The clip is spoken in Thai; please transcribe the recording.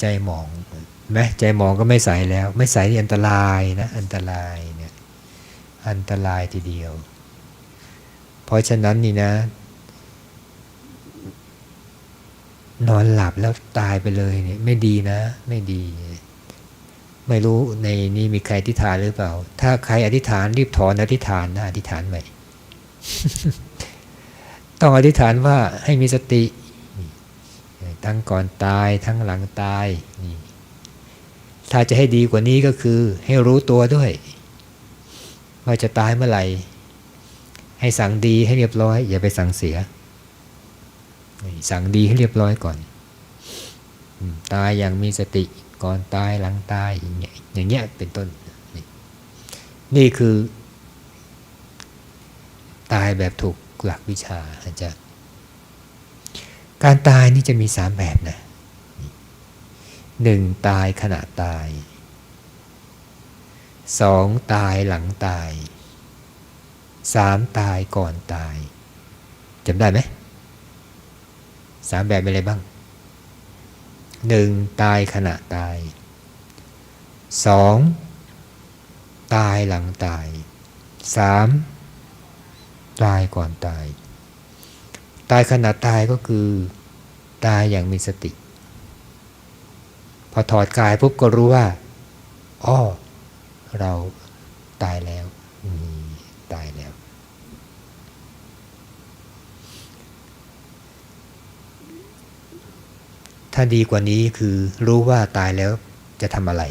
ใจหมองไหมใจหมองก็ไม่ใสแล้ว ไม่ใสนี่อันตรายนะอันตรายเนี่ยอันตรายทีเดียว เพราะฉะนั้นนี่นะ นอนหลับแล้วตายไปเลยเนี่ยไม่ดีนะ ไม่ดี ไม่รู้ในนี้มีใครอธิษฐานหรือเปล่า ถ้าใครอธิษฐานรีบถอนอธิษฐานนะอธิษฐานใหม่ต้องอธิษฐานว่าให้มีสติ ทั้งก่อนตายทั้งหลังตายนี่ถ้าจะให้ดีกว่านี้ก็คือให้รู้ตัวด้วยว่าจะตายเมื่อไหร่ ให้สั่งดีให้เรียบร้อย อย่าไปสั่งเสีย สั่งดีให้เรียบร้อยก่อน ตายอย่างมีสติก่อนตายหลังตายอย่างเงี้ยอย่างเงี้ยเป็นต้นนนี่คือ ตายแบบถูกหลักวิชาอาจารย์ การตายนี่จะมีสามแบบนะหนึ่งตายขณะตายสองตายหลังตายสามตายก่อนตายจำได้ไหมสามแบบเป็นอะไรบ้างหนึ่งตายขณะตายสองตายหลังตายสามตายก่อนตาย ตายขณะตายก็คือ ตายอย่างมีสติ พอถอดกายปุ๊บก็รู้ว่าอ้อเราตายแล้วตายแล้ว ถ้าดีกว่านี้คือรู้ว่าตายแล้วจะทำอะไร